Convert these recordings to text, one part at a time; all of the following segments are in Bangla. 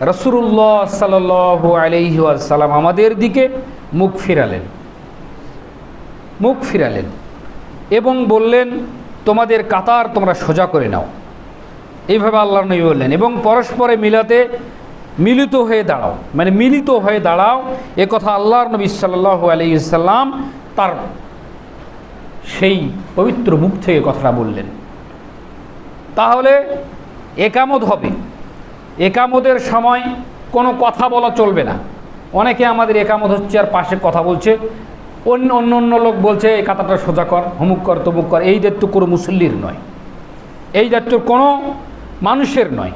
রসুল্লাহ সাল আলহিসাল্লাম আমাদের দিকে মুখ ফিরালেন। মুখ ফিরালেন এবং বললেন, তোমাদের কাতার তোমরা সোজা করে নাও। এইভাবে আল্লাহ নবী বললেন এবং পরস্পরে মিলাতে মিলিত হয়ে দাঁড়াও মানে মিলিত হয়ে দাঁড়াও, এ কথা আল্লাহর নবী সাল্লাহ আলহিসাল্লাম তার সেই পবিত্র মুখ থেকে কথাটা বললেন। তাহলে একামত হবে। একামতের সময় কোনো কথা বলা চলবে না। অনেকে আমাদের একামত হচ্ছে আর পাশে কথা বলছে। অন্য অন্য অন্য লোক বলছে, এই কাতাটা সোজা কর হমুক কর, তমুক কর। এই দায়িত্ব কোনো মুসল্লির নয়। এই দায়িত্ব কোনো মানুষের নয়।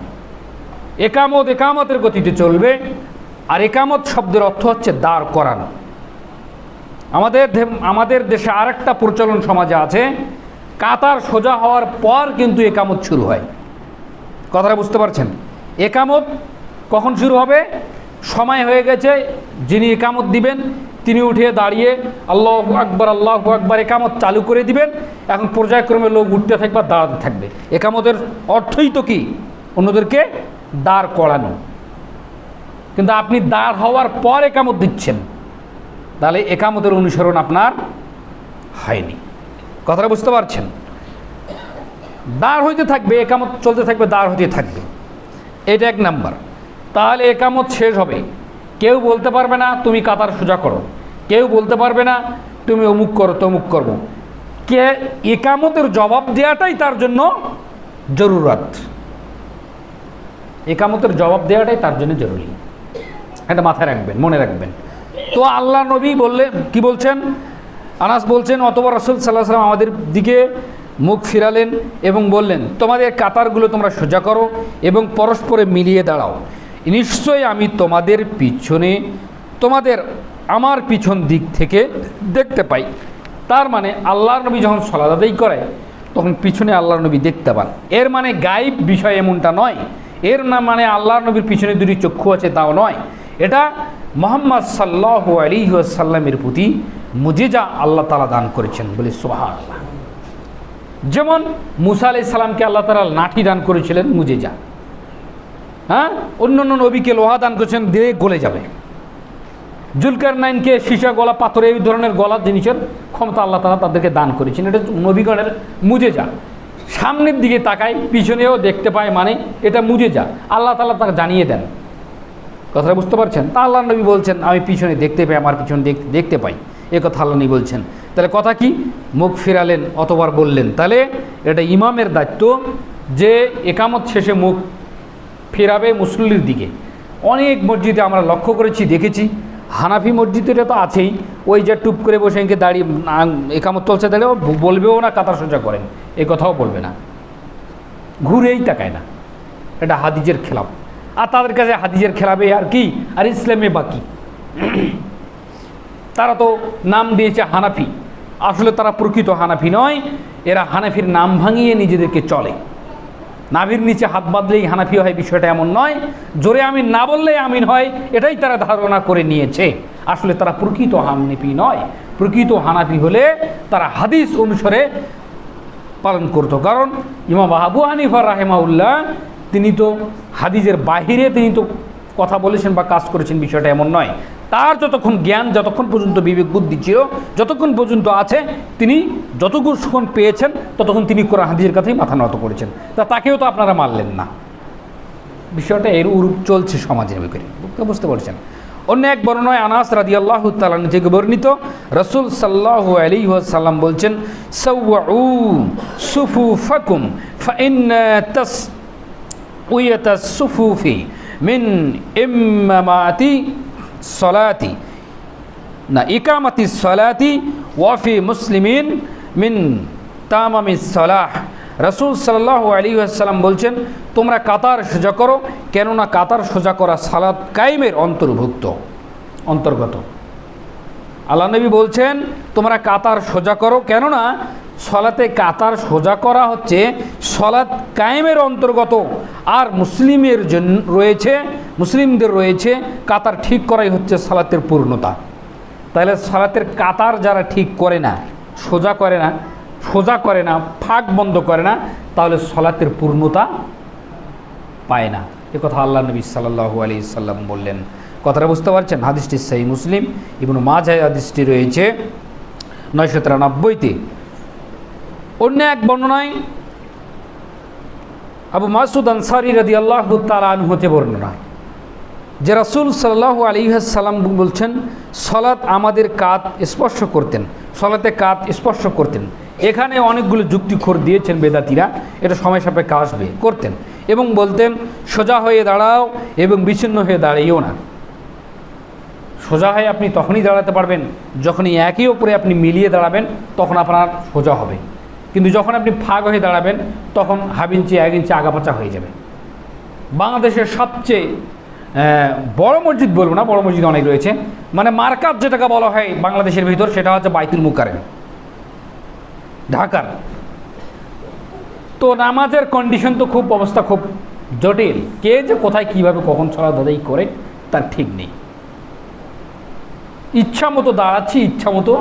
একামত একামতের গতিতে চলবে আর একামত শব্দের অর্থ হচ্ছে দাঁড় করানো। আমাদের আমাদের দেশে আরেকটা প্রচলন সমাজে আছে, কাতার সোজা হওয়ার পর কিন্তু একামত শুরু হয়। কথাটা বুঝতে পারছেন? একামত কখন শুরু হবে? সময় হয়ে গেছে, যিনি একামত দিবেন, তিনি উঠে দাঁড়িয়ে আল্লাহ আকবর আল্লাহ আকবর একামত চালু করে দিবেন। এখন পর্যায়ক্রমে লোক উঠতে থাকবে দাঁড়াতে থাকবে। একামতের অর্থই তো কি? অন্যদেরকে দাঁড় করানো। কিন্তু আপনি দাঁড় হওয়ার পর একামত দিচ্ছেন, তাহলে একামতের অনুসরণ আপনার হয়নি। কথাটা বুঝতে পারছেন? দাঁড় হইতে থাকবে, একামত চলতে থাকবে, দাঁড় হইতে থাকবে। এটা এক নাম্বার। তাহলে একামত শেষ হবে। কেউ বলতে পারবে না, তুমি কাতার সোজা করো। কেউ বলতে পারবে না, তুমি অমুক করো, তমুক করব কে একামতের জবাব দেওয়াটাই তার জন্য জরুরাত। একামতের জবাব দেওয়াটাই তার জন্য জরুরি। এটা মাথায় রাখবেন, মনে রাখবেন। তো আল্লাহ নবী বললে, কি বলছেন? আনাস বলছেন অতবার রসুল সাল্লাহ সাল্লাম আমাদের দিকে মুখ ফিরালেন এবং বললেন, তোমাদের কাতারগুলো তোমরা সোজা করো এবং পরস্পরে মিলিয়ে দাঁড়াও। নিশ্চয়ই আমি তোমাদের পিছনে, তোমাদের আমার পিছন দিক থেকে দেখতে পাই। তার মানে আল্লাহর নবী যখন সলাদাতেই করে, তখন পিছনে আল্লাহর নবী দেখতে পান। এর মানে গাইব বিষয় এমনটা নয়। এর না মানে আল্লাহর নবীর পিছনে দুটি চক্ষু আছে, তাও নয়। এটা মোহাম্মদ সাল্লাহ আলী সাল্লামের প্রতি মুজিজা আল্লাহ তালা দান করেছেন বলে সোহা আল্লাহ যেমন মুসা আলাই সাল্লামকে আল্লাহ তালা লাঠি দান করেছিলেন, মুজিজা। হ্যাঁ? অন্য অন্য নবীকে লোহা দান করেছেন, দিয়ে গলে যাবে। জুলকার নাইনকে সীসা, গলা, পাথর, এই ধরনের গলা জিনিসের ক্ষমতা আল্লাহ তালা তাদেরকে দান করেছেন। এটা নবীগণের মুজেজা। সামনের দিকে তাকায়, পিছনেও দেখতে পায় মানে এটা মুজে যা আল্লাহ তালা তাকে জানিয়ে দেন। কথাটা বুঝতে পারছেন? তা আল্লাহ নবী বলছেন, আমি পিছনে দেখতে পাই, আমার পিছনে দেখতে পাই। এ কথা আল্লাহ নবী বলছেন। তাহলে কথা কি? মুখ ফিরালেন, অতবার বললেন। তাহলে এটা ইমামের দায়িত্ব যে একামত শেষে মুখ ফেরাবে মুসল্লির দিকে। অনেক মসজিদে আমরা লক্ষ্য করেছি, দেখেছি। হানাফি মসজিদের তো আছেই। ওই যে টুপ করে বসে এঁকে দাঁড়িয়ে একামত চলছে তাহলে বলবেও না, কাতার সোজা করেন। এ কথাও বলবে না। ঘুরেই তাকায় না। এটা হাদিজের খেলাপ। আর তাদের কাছে হাদিজের খেলাবে আর কি? আর ইসলামে বাকি। তারা তো নাম দিয়েছে হানাফি। আসলে তারা প্রকৃত হানাফি নয়, এরা হানাফির নাম ভাঙিয়ে নিজেদেরকে চলে। নাভির নিচে হাত বাঁধলেই হানাফি হয়, বিষয়টা এমন নয়। জোরে আমিন না বললেই আমিন হয়, এটাই তারা ধারণা করে নিয়েছে। আসলে তারা প্রকৃত হানাফি নয়, প্রকৃত হানাফি হলে তারা হাদিস অনুসারে পালন করতো। কারণ ইমাম আবু হানিফা রাহেমাউল্লাহ তিনি তো হাদিসের বাহিরে তিনি তো কথা বলেছেন বা কাজ করেছেন, বিষয়টা এমন নয়। তার যতক্ষণ জ্ঞান, যতক্ষণ পর্যন্ত বিবেক বুদ্ধি ছিল, যতক্ষণ পর্যন্ত আছে, তিনি যতক্ষণ পেয়েছেন, ততক্ষণ তিনি কোরআন হাদিসের কাছেই মাথা নত করেছেন। তা তাকেও তো আপনারা মানলেন না। বিষয়টা এর উরূপ চলছে সমাজের ভিতরে। বুঝতে- পারছেন? অন্য এক বর্ণনায় আনাস রাদি আল্লাহ তালান থেকে বর্ণিত, রসুল সাল্লাহ আলী সাল্লাম বলছেন সুফু ফাকুম মিন সলাতি। না, ইকামাতি সলাতি ওয়াফি মুসলিমিন মিন তামামি সলাহ। রসুল সাল্লাহ আলী আসসালাম বলছেন, তোমরা কাতার সোজা করো, কেননা কাতার সোজা করা সালাদ কায়েমের অন্তর্ভুক্ত, অন্তর্গত। আল্লাহ নবী বলছেন, তোমরা কাতার সোজা করো, কেননা সলাতে কাতার সোজা করা হচ্ছে সলাৎ কায়েমের অন্তর্গত, আর মুসলিমের জন্য রয়েছে মুসলিমদের রয়েছে, কাতার ঠিক করাই হচ্ছে সালাতের পূর্ণতা। তাহলে সালাতের কাতার যারা ঠিক করে না, সোজা করে না, সোজা করে না, ফাঁক বন্ধ করে না, তাহলে সলাতের পূর্ণতা পায় না। এ কথা আল্লাহ নবী সাল্লাহু আলি সাল্লাম বললেন। কথাটা বুঝতে পারছেন? হাদিসটি সেই মুসলিম। এবং মাঝায় হাদিসটি রয়েছে নয়শো তিরানব্বইতে। অন্য এক বর্ণনায় আবু মাসুদ আনসারি রাদি আল্লাহ তালান হতে বর্ণনা। যে রাসুল সাল্লাহ আলিহাসাল্লাম বলছেন, সলাৎ আমাদের কাত স্পর্শ করতেন, সলাতে কাত স্পর্শ করতেন। এখানে অনেকগুলো যুক্তিখোর দিয়েছেন বেদাতিরা, এটা সময় সাপেক্ষে আসবে, করতেন এবং বলতেন, সোজা হয়ে দাঁড়াও এবং বিচ্ছিন্ন হয়ে দাঁড়িয়েও না। সোজা হয়ে আপনি তখনই দাঁড়াতে পারবেন, যখনই একই ওপরে আপনি মিলিয়ে দাঁড়াবেন, তখন আপনার সোজা হবে। কিন্তু যখন আপনি ফাঁক হয়ে দাঁড়াবেন, তখন হাফ ইঞ্চি, এক ইঞ্চি আগাপাচা হয়ে যাবে। বাংলাদেশের সবচেয়ে বড় মসজিদ বলব না, বড় মসজিদ অনেক রয়েছে। মানে মার্কাত যেটাকে বলা হয় বাংলাদেশের ভিতর, সেটা হচ্ছে বাইতুল মুকারেম ঢাকার। তো নামাজের কন্ডিশন তো খুব, অবস্থা খুব জটিল। কে যে কোথায় কীভাবে কখন ছড়া দাদাই করে, তার ঠিক নেই। ইচ্ছা মতো দাঁড়াচ্ছি, ইচ্ছা মতো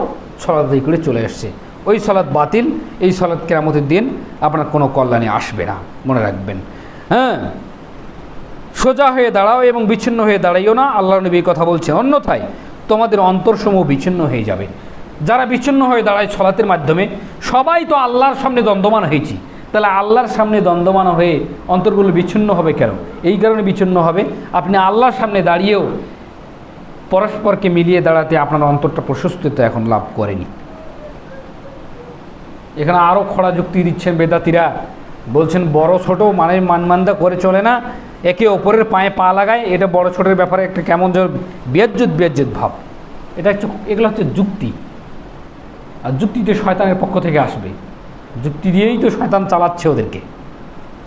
সলাদ করে চলে আসছে ওই সলাদ বাতিল, এই সলাদ কেরামতের দিন আপনার কোনো কল্যাণে আসবে না, মনে রাখবেন। হ্যাঁ সোজা হয়ে দাঁড়াও এবং বিচ্ছিন্ন হয়ে দাঁড়াইও না, আল্লাহ নবী কথা বলছেন। অন্যথায় তোমাদের অন্তরসমূহ বিচ্ছিন্ন হয়ে যাবে। যারা বিচ্ছিন্ন হয়ে দাঁড়ায় সলাতের মাধ্যমে, সবাই তো আল্লাহর সামনে দ্বন্দ্বমান হয়েছি। তাহলে আল্লাহর সামনে দ্বন্দ্বমান হয়ে অন্তরগুলো বিচ্ছিন্ন হবে কেন? এই কারণে বিচ্ছিন্ন হবে। আপনি আল্লাহর সামনে দাঁড়িয়েও পরস্পরকে মিলিয়ে দাঁড়াতে আপনার অন্তরটা প্রশস্ততা এখন লাভ করেনি। এখানে আরও খরা যুক্তি দিচ্ছেন বেদাতিরা। বলছেন, বড় ছোট মানে মানমান্দা করে চলে না। একে অপরের পায়ে পা লাগায়। এটা বড় ছোটের ব্যাপারে একটা কেমন যেন বেজ্জত বেজ্জত ভাব। এটা হচ্ছে এগুলো হচ্ছে যুক্তি। আর যুক্তিতে শয়তানের পক্ষ থেকে আসবে। যুক্তি দিয়েই তো শয়তান চালাচ্ছে ওদেরকে।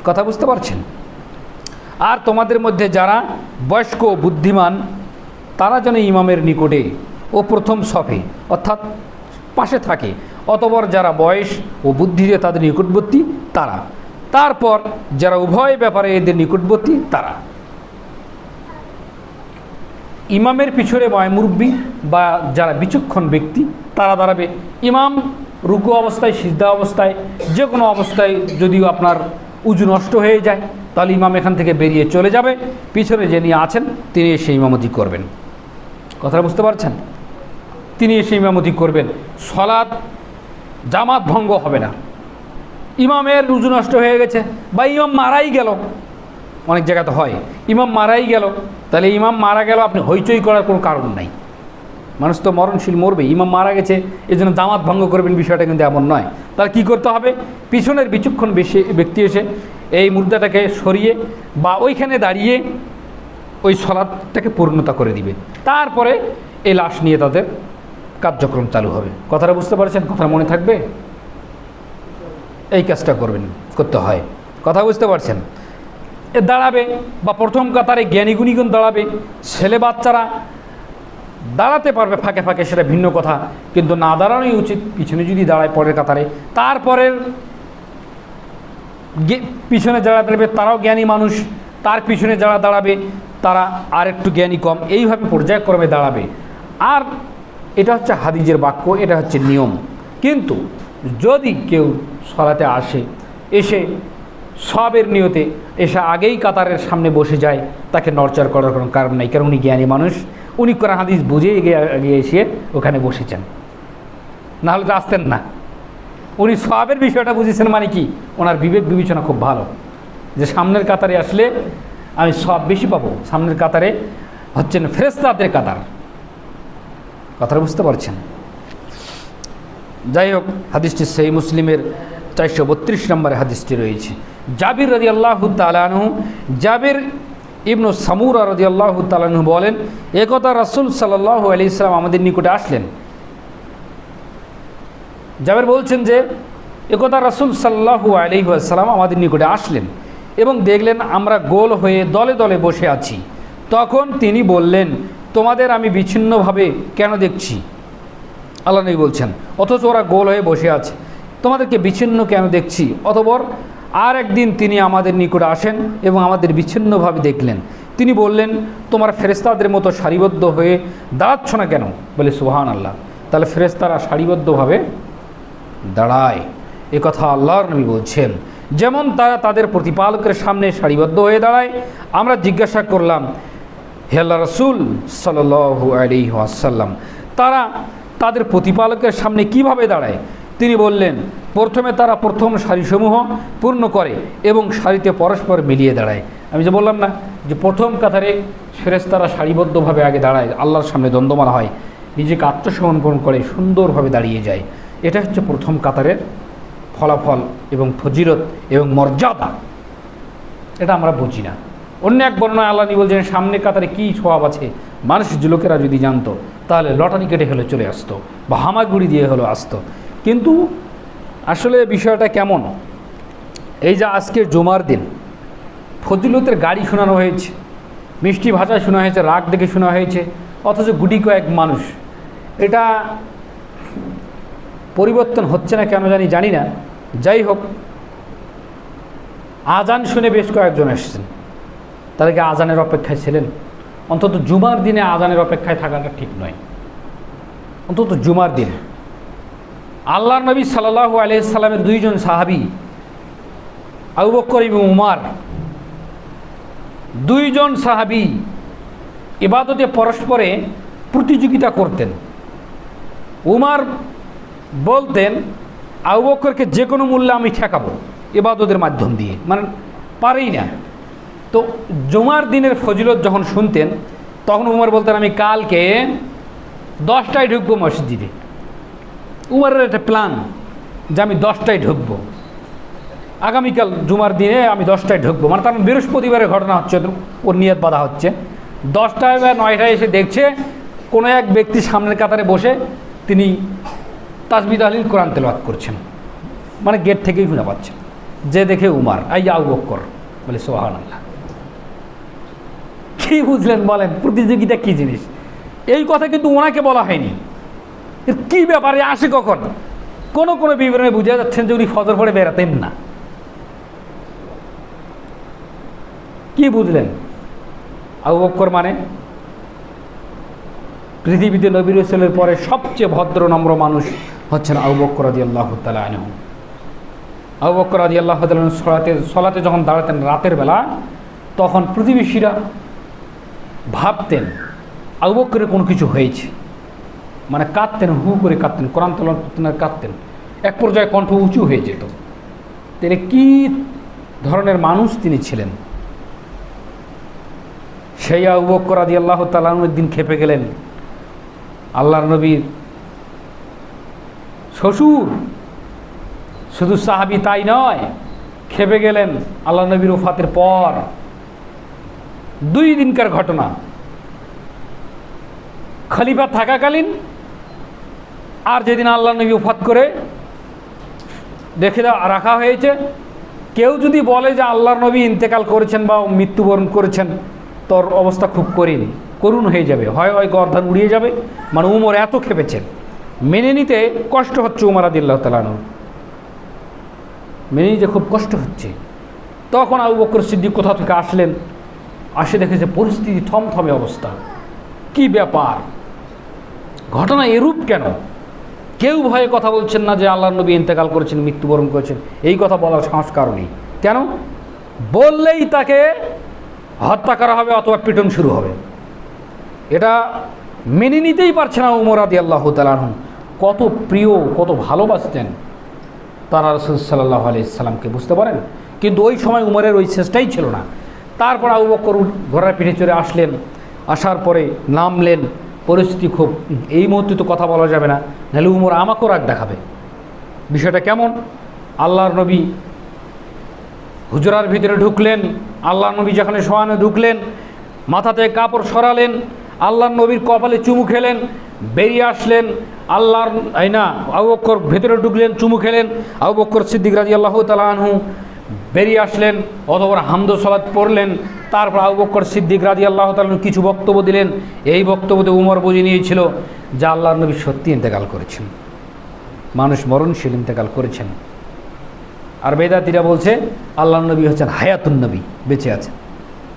কথা বুঝতে পারছেন? আর তোমাদের মধ্যে যারা বয়স্ক বুদ্ধিমান, তারা যেন ইমামের নিকটে ও প্রথম সফে, অর্থাৎ পাশে থাকে। অতবর যারা বয়স ও বুদ্ধিতে তাদের নিকটবর্তী, তারা। তারপর যারা উভয় ব্যাপারে এদের নিকটবর্তী, তারা। ইমামের পিছনে বয় মুরব্বী বা যারা বিচক্ষণ ব্যক্তি, তারা দাঁড়াবে। ইমাম রুকু অবস্থায় সিদ্ধা অবস্থায় যে কোনো অবস্থায় যদিও আপনার উজু নষ্ট হয়ে যায়, তাহলে ইমাম এখান থেকে বেরিয়ে চলে যাবে। পিছনে যিনি আছেন, তিনি এসে ইমামতি করবেন। কথাটা বুঝতে পারছেন? তিনি এসে ইমামতি করবেন। সলাদ জামাত ভঙ্গ হবে না। ইমামের রুজু নষ্ট হয়ে গেছে বা ইমাম মারাই গেল। অনেক জায়গাতে হয়। ইমাম মারাই গেল। তাহলে ইমাম মারা গেল, আপনি হইচই করার কোনো কারণ নাই। মানুষ তো মরণশীল মরবে, ইমাম মারা গেছে এই জন্য জামাত ভঙ্গ করবেন বিষয়টা কিন্তু এমন নয়। তাহলে কী করতে হবে? পিছনের বিচক্ষণ বেশি ব্যক্তি এসে এই মুদ্রাটাকে সরিয়ে বা ওইখানে দাঁড়িয়ে ওই সলাদটাকে পূর্ণতা করে দিবে। তারপরে এই লাশ নিয়ে তাদের কার্যক্রম চালু হবে। কথাটা বুঝতে পারছেন? কথা মনে থাকবে? এই কাজটা করবেন, করতে হয়। কথা বুঝতে পারছেন? এ দাঁড়াবে বা প্রথম কাতারে জ্ঞানী গুণীগুণ দাঁড়াবে, ছেলে বাচ্চারা দাঁড়াতে পারবে ফাঁকে ফাঁকে, সেটা ভিন্ন কথা। কিন্তু না দাঁড়ানোই উচিত, পিছনে যদি দাঁড়ায় পরের কাতারে। তারপরের পিছনে যারা দাঁড়াবে, তারাও জ্ঞানী মানুষ। তার পিছনে যারা দাঁড়াবে, তারা আর একটু জ্ঞানী কম। এইভাবে পর্যায়ক্রমে দাঁড়াবে। আর এটা হচ্ছে হাদিজের বাক্য, এটা হচ্ছে নিয়ম। কিন্তু যদি কেউ সরাতে আসে, এসে সবের নিয়তে এসে আগেই কাতারের সামনে বসে যায়, তাকে নড়চড় করার কোনো কারণ নেই, কারণ উনি জ্ঞানী মানুষ। উনি কোরআন হাদিস বুঝে এগিয়ে এসে ওখানে বসেছেন। নাহলে তো আসতেন না। উনি সবের বিষয়টা বুঝেছেন মানে কি? ওনার বিবেক বিবেচনা খুব ভালো। যে সামনের কাতারে আসলে আমি সব বেশি পাবো। সামনের কাতারে হচ্ছেন ফেরেস্তাদের কাতার। কথাটা বুঝতে পারছেন? যাই হোক হাদিসটি সেই মুসলিমের চারশো বত্রিশ নম্বরে হাদিসটি রয়েছে। জাবির রদি আল্লাহ তালানহু জাবির ইবনু সামুরা রদি আল্লাহ তালানহু বলেন একথা রাসুল সাল্লাহ আলি ইসলাম আমাদের নিকটে আসলেন। জাবের বলছেন যে একথা রাসুল সাল্লাহু আলিহাসাল্লাম আমাদের নিকটে আসলেন এবং দেখলেন আমরা গোল হয়ে দলে দলে বসে আছি। তখন তিনি বললেন, তোমাদের আমি বিচ্ছিন্নভাবে কেন দেখছি? আল্লাহ নবী বলছেন, অথচ ওরা গোল হয়ে বসে আছে। তোমাদেরকে বিচ্ছিন্ন কেন দেখছি? অতপর আর একদিন তিনি আমাদের নিকটে আসেন এবং আমাদের বিচ্ছিন্নভাবে দেখলেন। তিনি বললেন, তোমার ফেরেস্তাদের মতো সারিবদ্ধ হয়ে দাঁড়াচ্ছ না কেন? বলে সুহান আল্লাহ তাহলে ফেরেস্তারা সারিবদ্ধভাবে দাঁড়ায়। এ কথা আল্লাহর নবী বলছেন। যেমন তারা তাদের প্রতিপালকের সামনে সারিবদ্ধ হয়ে দাঁড়ায়, আমরা জিজ্ঞাসা করলাম, হে আল্লাহ রসুল সাল্লু আলি আসাল্লাম তারা তাদের প্রতিপালকের সামনে কীভাবে দাঁড়ায়? তিনি বললেন, প্রথমে তারা প্রথম সারিসমূহ পূর্ণ করে এবং সারিতে পরস্পর মিলিয়ে দাঁড়ায়। আমি যে বললাম না যে প্রথম কাতারে ফেরেস্তারা সারিবদ্ধভাবে আগে দাঁড়ায়, আল্লাহর সামনে দ্বন্দ্বমানা হয়, নিজেকে আত্মসমর্পণ করে সুন্দরভাবে দাঁড়িয়ে যায়। এটা হচ্ছে প্রথম কাতারের ফলাফল এবং ফজিরত এবং মর্যাদা। এটা আমরা বুঝি না। অন্য এক বর্ণনায় আল্লাহ বলছেন, সামনে কাতারে কী স্বভাব আছে? মানুষ লোকেরা যদি জানতো। তাহলে লটারি কেটে হলে চলে আসতো বা হামাগুড়ি দিয়ে হলো আসতো। কিন্তু আসলে বিষয়টা কেমন? এই যে আজকে জুমার দিন, ফজিলতের গাড়ি শোনানো হয়েছে, মিষ্টি ভাষা শোনা হয়েছে, রাগ দেখে শোনা হয়েছে, অথচ গুটি কয়েক মানুষ। এটা পরিবর্তন হচ্ছে না কেন জানি জানি না। যাই হোক, আজান শুনে বেশ কয়েকজন এসেছেন। তাদেরকে আজানের অপেক্ষায় ছিলেন? অন্তত জুমার দিনে আজানের অপেক্ষায় থাকাটা ঠিক নয়। অন্তত জুমার দিন। আল্লাহ নবী সাল্লাহ আলিয়াল্লামের দুইজন সাহাবি, আবু বক্কর এবং উমার, দুইজন সাহাবি ইবাদতে পরস্পরে প্রতিযোগিতা করতেন। উমার বলতেন, আবু বক্করকে যে কোনো মূল্যে আমি ঠেকাবো ইবাদতের মাধ্যম দিয়ে। মানে পারেই না। তো জুমার দিনের ফজিলত যখন শুনতেন, তখন উমর বলতেন, আমি কালকে দশটায় ঢুকবো মসজিদে। উমারের একটা প্ল্যান যে আমি দশটায় ঢুকবো। আগামীকাল জুমার দিনে আমি দশটায় ঢুকবো। মানে তার বৃহস্পতিবারের ঘটনা হচ্ছে ওর নিয়ত বাধা হচ্ছে। দশটায় বা নয়টায় এসে দেখছে, কোনো এক ব্যক্তি সামনের কাতারে বসে তিনি তাজবিদ আলীল কোরআন তেলওয়াত করছেন। মানে গেট থেকেই শুনে পাচ্ছেন যে দেখে উমার আই আউ বক্কর। বলে সোহান আল্লাহ কী বুঝলেন, বলেন, প্রতিযোগিতা কী জিনিস? এই কথা কিন্তু ওনাকে বলা হয়নি। কী ব্যাপারে আসে কখন? কোনো কোনো বিবরণে বুঝে যাচ্ছেন যে উনি ফজর পড়ে বেড়াতেন না। কি বুঝলেন? আবু বক্কর মানে? পৃথিবীতে নবীর রসুলের পরে সবচেয়ে ভদ্র, নম্র মানুষ হচ্ছেন আবু বক্কর আদি আল্লাহ তালা আবু বক্কর আদি আল্লাহ সলাতে সলাতে যখন দাঁড়াতেন রাতের বেলা, তখন প্রতিবেশীরা ভাবতেন আবু বক্করের কোনো কিছু হয়েছে? মানে কাঁদতেন, হু করে কাঁদতেন, কোরআন আর কাঁদতেন। এক পর্যায়ে কণ্ঠ উঁচু হয়ে যেত। তিনি কী ধরনের মানুষ তিনি ছিলেন? সেই আবু বক্কর আদি আল্লাহ তালাম একদিন খেপে গেলেন। আল্লাহর নবীর শ্বশুর। শুধু সাহাবি তাই নয়, খেপে গেলেন আল্লাহ নবীর ওফাতের পর। দুই দিনকার ঘটনা। খলিফা থাকাকালীন আর যেদিন আল্লাহ নবী ওফাত করে রেখে রাখা হয়েছে। কেউ যদি বলে যে আল্লাহর নবী ইন্তেকাল করেছেন বা মৃত্যুবরণ করেছেন, তোর অবস্থা খুব করিন করুণ হয়ে যাবে। হয় হয় গর্ধান উড়িয়ে যাবে। মানে উমর এত খেপেছেন মেনে নিতে কষ্ট হচ্ছে উমর আদিল্লাহ তালানুর মেনে নিতে খুব কষ্ট হচ্ছে। তখন আবু বকর সিদ্দিক কোথা থেকে আসলেন? আসে দেখেছে পরিস্থিতি থমথমে অবস্থা। কি ব্যাপার? ঘটনা এরূপ কেন? কেউ ভয়ে কথা বলছেন না যে আল্লাহ নবী ইন্তেকাল করেছেন, মৃত্যুবরণ করেছেন। এই কথা বলার সংস্কার নেই। কেন? বললেই তাকে হত্যা করা হবে অথবা পিটন শুরু হবে। এটা মেনে নিতেই পারছে না উমর আদি আল্লাহ তালাহন কত প্রিয়, কত ভালোবাসতেন তারা রসুল সাল্লাহ আলিয়াল্লামকে বুঝতে পারেন? কিন্তু ওই সময় উমরের ওই চেষ্টাই ছিল না। তারপর আবু বক্কর ঘোড়ার পিঠে চড়ে আসলেন। আসার পরে নামলেন, পরিস্থিতি খুব, এই মুহূর্তে তো কথা বলা যাবে না, নাহলে উমর আমাকেও রাগ দেখাবে। বিষয়টা কেমন? আল্লাহর নবী হুজরার ভিতরে ঢুকলেন আল্লাহ নবী যেখানে শোয়ানো ঢুকলেন, মাথাতে কাপড় সরালেন, আল্লাহর নবীর কপালে চুমু খেলেন, বেরিয়ে আসলেন, আল্লাহর, এই না, আবু বক্কর ভেতরে ঢুকলেন, চুমু খেলেন। আবু বক্কর সিদ্দিক রাজি আল্লাহ তালাহু বেরিয়ে আসলেন অথবা হামদ সলাদ পড়লেন, তারপর আবু বক্কর সিদ্দিক রাজি আল্লাহ তালু কিছু বক্তব্য দিলেন। এই বক্তব্যতে উমর বুঝে নিয়েছিল যা আল্লাহর নবী সত্যি ইন্তেকাল করেছেন। মানুষ মরণশীল ইন্তেকাল করেছেন। আর বেদাতিরা বলছে আল্লাহ নবী হচ্ছেন হায়াতুন নবী, বেঁচে আছেন।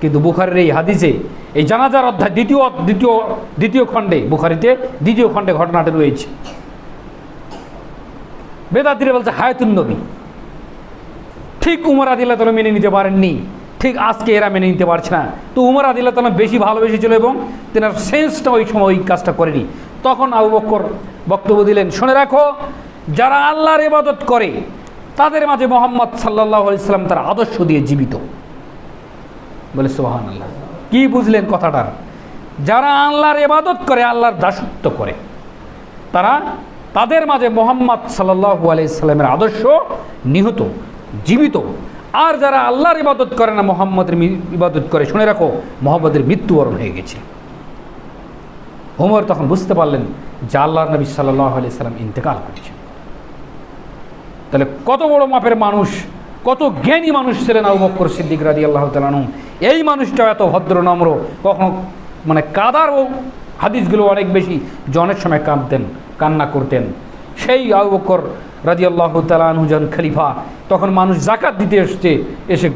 কিন্তু বুখারের এই হাদিসে, এই জানাজার অধ্যায় দ্বিতীয় দ্বিতীয় দ্বিতীয় খণ্ডে, বুখারিতে দ্বিতীয় খণ্ডে ঘটনাটা রয়েছে। বেদাতিরা বলছে হায়াতুন নবী। ঠিক উমর আদিল্লাহ তালা মেনে নিতে পারেননি। ঠিক আজকে এরা মেনে নিতে পারছে না। তো উমর আদিল্লাহ তালা বেশি ভালোবেসেছিল এবং তেনার সেন্সটা ওই সময় ওই কাজটা করেনি। তখন আবু বক্কর বক্তব্য দিলেন, শুনে রাখো, যারা আল্লাহর ইবাদত করে, তাদের মাঝে মোহাম্মদ সাল্লাহ ইসলাম তার আদর্শ দিয়ে জীবিত। বলে সোহান আল্লাহ কি বুঝলেন কথাটার? যারা আল্লাহর ইবাদত করে, আল্লাহর দাসত্ব করে, তারা তাদের মাঝে মোহাম্মদ সাল্লাহু আলাইসাল্লামের আদর্শ নিহত। জীবিত আর যারা আল্লাহর ইবাদত করে না, মোহাম্মদের ইবাদত করে, শুনে রাখো, মোহাম্মদের মৃত্যুবরণ হয়ে গেছে। ওমর তখন বুঝতে পারলেন যে আল্লাহর নবী সাল্লাহ আলি সাল্লাম ইন্তেকাল করেছেন। তাহলে কত বড় মাপের মানুষ, কত জ্ঞানী মানুষ ছিলেন আবু বক্কর সিদ্দিক রাদি আল্লাহ তালানু এই মানুষটা এত ভদ্র, নম্র, কখনো মানে কাদার ও হাদিসগুলো অনেক বেশি জনের সময় কাঁদতেন, কান্না করতেন। সেই আবু বক্কর রাজি আল্লাহ তালানহু যখন খলিফা। তখন মানুষ জাকাত দিতে এসছে, এসে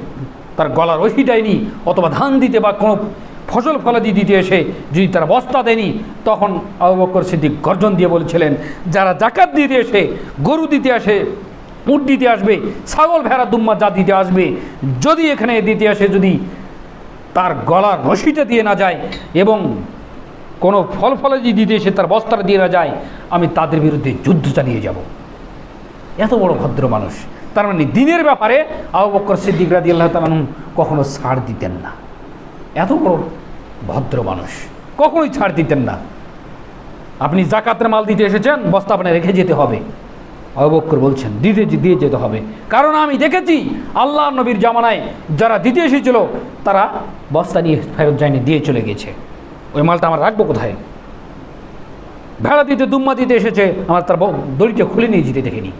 তার গলার রশি দেয়নি, অথবা ধান দিতে বা কোনো ফসল ফলাদি দিতে এসে যদি তারা বস্তা দেয়নি, তখন আবু বক্কর সিদ্দিক গর্জন দিয়ে বলছিলেন, যারা জাকাত দিতে এসে, গরু দিতে আসে, উট দিতে আসবে, ছাগল, ভেড়া, দুম্মা যা দিতে আসবে, যদি এখানে দিতে আসে, যদি তার গলার রশিটা দিয়ে না যায় এবং কোনো ফল ফলাদি দিতে এসে তার বস্তাটা দিয়ে না যায়, আমি তাদের বিরুদ্ধে যুদ্ধ চালিয়ে যাব। এত বড় ভদ্র মানুষ। তার মানে দিনের ব্যাপারে আবু বক্কর সিদ্দিক রাদি আল্লাহ তালু কখনো ছাড় দিতেন না। এত বড় ভদ্র মানুষ, কখনোই ছাড় দিতেন না। আপনি জাকাতের মাল দিতে এসেছেন, বস্তা আপনার রেখে যেতে হবে। অবক্কর বলছেন, দিতে দিয়ে যেতে হবে। কারণ আমি দেখেছি আল্লাহ নবীর জামানায় যারা দিতে এসেছিল, তারা বস্তা নিয়ে ফেরত যায়নি, দিয়ে চলে গেছে। ওই মালটা আমার রাখব কোথায়? ভেড়া দিতে, দুম্মা দিতে এসেছে, আমার তার দড়িটা খুলে নিয়ে যেতে দেখিনি।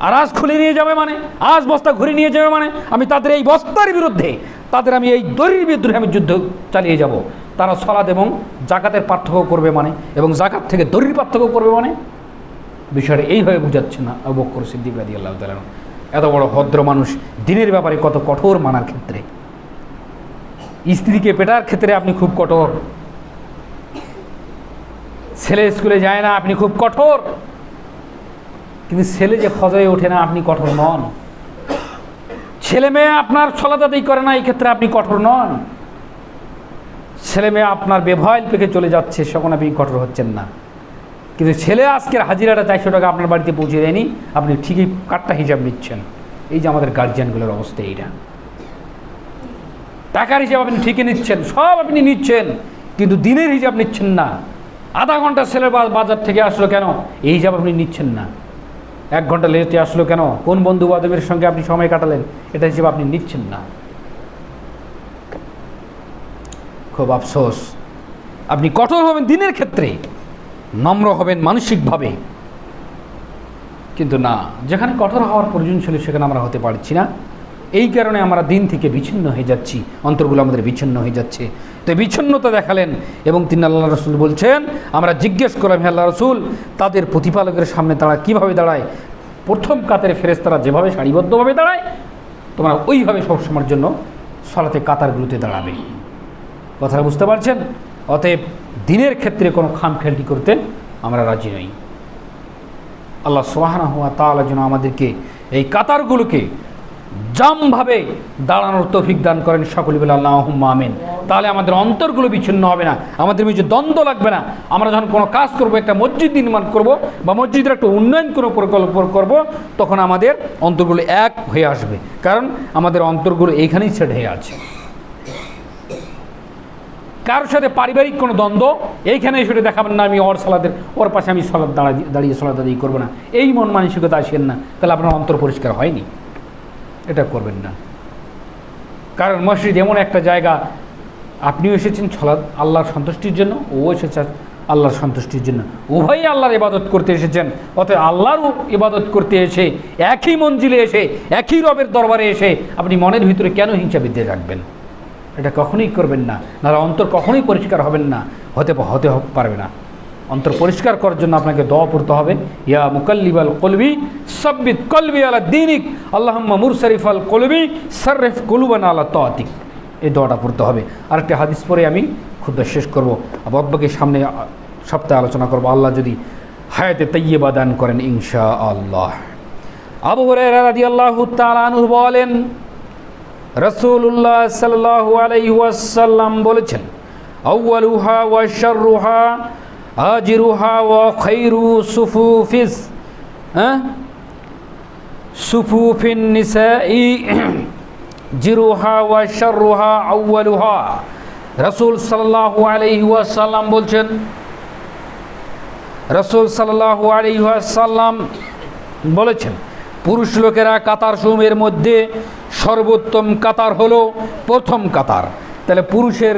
আর আজ খুলে নিয়ে যাবে মানে? আজ বস্তা ঘুরে নিয়ে যাবে মানে? আমি তাদের এই বস্তার বিরুদ্ধে, তাদের আমি এই দড়ির বিরুদ্ধে আমি যুদ্ধ চালিয়ে যাব। তারা সলাদ এবং জাকাতের পার্থক্য করবে মানে? এবং জাকাত থেকে দড়ির পার্থক্য করবে মানে? বিষয়টা এইভাবে বুঝাচ্ছে না আবু বক্কর সিদ্দিক রাদি আল্লাহ তালান এত বড় ভদ্র মানুষ, দিনের ব্যাপারে কত কঠোর মানার ক্ষেত্রে। স্ত্রীকে পেটার ক্ষেত্রে আপনি খুব কঠোর। ছেলে স্কুলে যায় না, আপনি খুব কঠোর। কিন্তু ছেলে যে ফজরে ওঠে না, আপনি কঠোর নন। ছেলে মেয়ে আপনার ছলাদাদি করে না এই ক্ষেত্রে আপনি কঠোর নন। ছেলে মেয়ে আপনার বেভয়েল পেকে চলে যাচ্ছে তখন আপনি কঠোর হচ্ছেন না। কিন্তু ছেলে আজকের হাজিরাটা চারশো টাকা আপনার বাড়িতে পৌঁছে দেয়নি, আপনি ঠিকই কাটটা হিসাব নিচ্ছেন। এই যে আমাদের গার্জিয়ানগুলোর অবস্থা এইটা। টাকার হিসাব আপনি ঠিকই নিচ্ছেন, সব আপনি নিচ্ছেন, কিন্তু দিনের হিসাব নিচ্ছেন না। আধা ঘণ্টা ছেলের বাজার থেকে আসলো কেন? এই হিসাব আপনি নিচ্ছেন না। এক ঘণ্টা লেটে আসলো কেন? কোন বন্ধু বান্ধবের সঙ্গে আপনি সময় কাটালেন? এটা হিসেবে আপনি নিচ্ছেন না। খুব আফসোস। আপনি কঠোর হবেন দিনের ক্ষেত্রে, নম্র হবেন মানসিকভাবে। কিন্তু না, যেখানে কঠোর হওয়ার প্রয়োজন ছিল সেখানে আমরা হতে পারছি না। এই কারণে আমরা দিন থেকে বিচ্ছিন্ন হয়ে যাচ্ছি, অন্তরগুলো আমাদের বিচ্ছিন্ন হয়ে যাচ্ছে। তো বিচ্ছিন্নতা দেখালেন এবং তিনি আল্লাহ রসুল বলছেন, আমরা জিজ্ঞেস করলাম আল্লাহ রসুল, তাদের প্রতিপালকের সামনে তারা কীভাবে দাঁড়ায়? প্রথম কাতারে ফেরেস তারা যেভাবে সারিবদ্ধভাবে দাঁড়ায়, তোমরা ওইভাবে সবসময়ের জন্য সলাতে কাতারগুলোতে দাঁড়াবে। কথাটা বুঝতে পারছেন? অতএব দিনের ক্ষেত্রে কোনো খামখেয়ালি করতে আমরা রাজি নই। আল্লাহ সোহানা হওয়া তাহলে যেন আমাদেরকে এই কাতারগুলোকে জামভাবে দাঁড়ানোর তৌফিক দান করেন সকলে বলে আল্লাহ আমিন। তাহলে আমাদের অন্তরগুলো বিচ্ছিন্ন হবে না, আমাদের মধ্যে দ্বন্দ্ব লাগবে না। আমরা যখন কোনো কাজ করব, একটা মসজিদ নির্মাণ করব বা মসজিদের একটা উন্নয়ন কোনো প্রকল্প করব, তখন আমাদের অন্তরগুলো এক হয়ে আসবে। কারণ আমাদের অন্তরগুলো এইখানেই সেট হয়ে আছে। কারোর সাথে পারিবারিক কোনো দ্বন্দ্ব, এইখানে সেটা দেখাবেন না, আমি ওর সালাদের, ওর পাশে আমি সলাদ দাঁড়িয়ে দাঁড়িয়ে সলাদ আদায় করব না। এই মন মানসিকতা আসেন না। তাহলে আপনার অন্তর পরিষ্কার হয়নি। এটা করবেন না। কারণ মসজিদ এমন একটা জায়গা, আপনিও এসেছেন ছলাদ আল্লাহর সন্তুষ্টির জন্য, ও এসেছে আল্লাহর সন্তুষ্টির জন্য। উভয়ই আল্লাহর ইবাদত করতে এসেছেন, অতএব আল্লাহর ইবাদত করতে এসে, একই মঞ্জিলে এসে, একই রবের দরবারে এসে, আপনি মনের ভিতরে কেন হিংসা বিদ্যে রাখবেন? এটা কখনোই করবেন না, নাহলে অন্তর কখনোই পরিষ্কার হবেন না, হতে হতে পারবে না। অন্তর পরিষ্কার করার জন্য আপনাকে দোয়া পড়তে হবে। ইয়া মুকাল্লিবাল কলবি, সাব্বিত কলবি আলা দিনিক, আল্লাহম্মা মুরসারিফ আল কলবি, সাররেফ কলুবান আলা তাতিক। এই দোয়াটা পড়তে হবে। আরেকটি হাদিস পরে আমি ক্ষুদ্র শেষ করব। বব্বকে সামনে সপ্তাহে আলোচনা করব। আল্লাহ যদি হায়াতে তৈয়বা দান করেন ইনশা আল্লাহ আবু হুরায়রা রাদিয়াল্লাহু তাআলা আনহু বলেন, রাসূলুল্লাহ সাল্লাল্লাহু আলাইহি ওয়াসাল্লাম বলেছেন, আউয়ালুহা ওয়া শাররুহা আজিরুহা ওয়া খায়রু সুফুফিস হ্যাঁ? সুফুফিন নিসাই, জিরুহা ওয়া শাররুহা আউয়ালুহা। রাসূল সাল্লাল্লাহু আলাইহি ওয়াসাল্লাম বলছেন, রাসূল সাল্লাল্লাহু আলাইহি ওয়াসাল্লাম বলেছেন, পুরুষ লোকেরা কাতার সমূহের মধ্যে সর্বোত্তম কাতার হলো প্রথম কাতার। তাহলে পুরুষের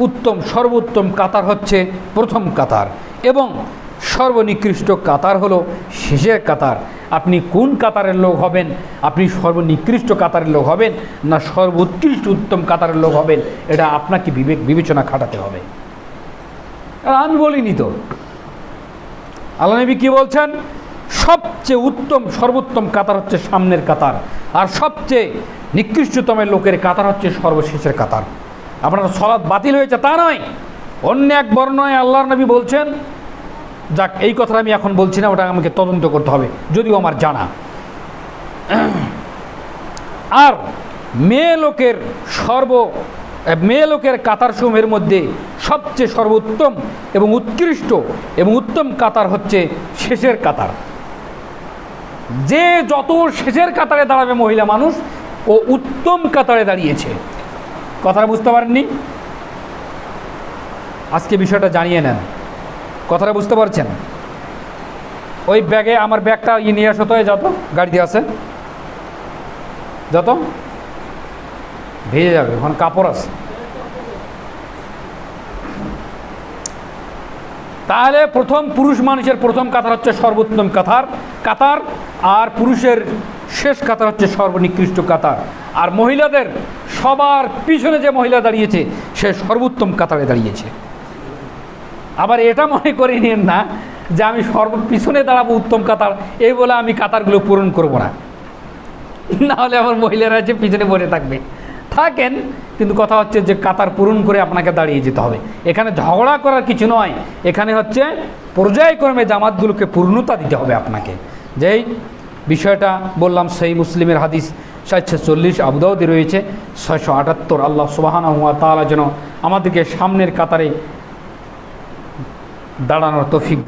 উত্তম, সর্বোত্তম কাতার হচ্ছে প্রথম কাতার এবং সর্বনিকৃষ্ট কাতার হলো শেষের কাতার। আপনি কোন কাতারের লোক হবেন? আপনি সর্বনিকৃষ্ট কাতারের লোক হবেন না সর্বোৎকৃষ্ট উত্তম কাতারের লোক হবেন? এটা আপনাকে বিবেক বিবেচনা খাটাতে হবে। আমি বলিনি তো। আল্লাহ নবী কী বলছেন? সবচেয়ে উত্তম, সর্বোত্তম কাতার হচ্ছে সামনের কাতার আর সবচেয়ে নিকৃষ্টতমের লোকের কাতার হচ্ছে সর্বশেষের কাতার। আপনার সলাৎ বাতিল হয়েছে তা নয়। অন্য এক বর্ণয় আল্লাহর নবী বলছেন, যাক, এই কথাটা আমি এখন বলছি না, ওটা আমাকে তদন্ত করতে হবে, যদিও আমার জানা। আর মেয়ে লোকের সর্ব, মেয়ে লোকের কাতার সমূহের মধ্যে সবচেয়ে সর্বোত্তম এবং উৎকৃষ্ট এবং উত্তম কাতার হচ্ছে শেষের কাতার। যে যত শেষের কাতারে দাঁড়াবে মহিলা মানুষ, ও উত্তম কাতারে দাঁড়িয়েছে। কথাটা বুঝতে পারেননি? আজকে বিষয়টা জানিয়ে নেন। কথাটা বুঝতে পারছেন? ওই ব্যাগে আমার ব্যাগটা ইয়ে নিয়ে আসতো যত গাড়িতে আছে। যত ভেজে যাবে, ওখানে কাপড় আছে। তাহলে প্রথম পুরুষ মানুষের প্রথম কাতার হচ্ছে সর্বোত্তম কাতার কাতার, আর পুরুষের শেষ কাতার হচ্ছে সর্বনিকৃষ্ট কাতার। আর মহিলাদের সবার পিছনে যে মহিলা দাঁড়িয়েছে, সে সর্বোত্তম কাতারে দাঁড়িয়েছে। আবার এটা মনে করে নিন না যে আমি সর্ব পিছনে দাঁড়াবো উত্তম কাতার, এই বলে আমি কাতারগুলো পূরণ করব না। না হলে আমার মহিলারা যে পিছনে বসে থাকবে। থাকেন কিন্তু কথা হচ্ছে যে কাতার পূরণ করে আপনাকে দাঁড়িয়ে যেতে হবে। এখানে ঝগড়া করার কিছু নয়। এখানে হচ্ছে পর্যায়ক্রমে জামাতগুলোকে পূর্ণতা দিতে হবে আপনাকে। যেই বিষয়টা বললাম, সেই মুসলিমের হাদিস সাতশো চল্লিশ আবুদাউদি রয়েছে, ছয়শো আটাত্তর। আল্লাহ সুবাহানা হুয়া তালা যেন আমাদেরকে সামনের কাতারে দাঁড়ানোর তৌফিক।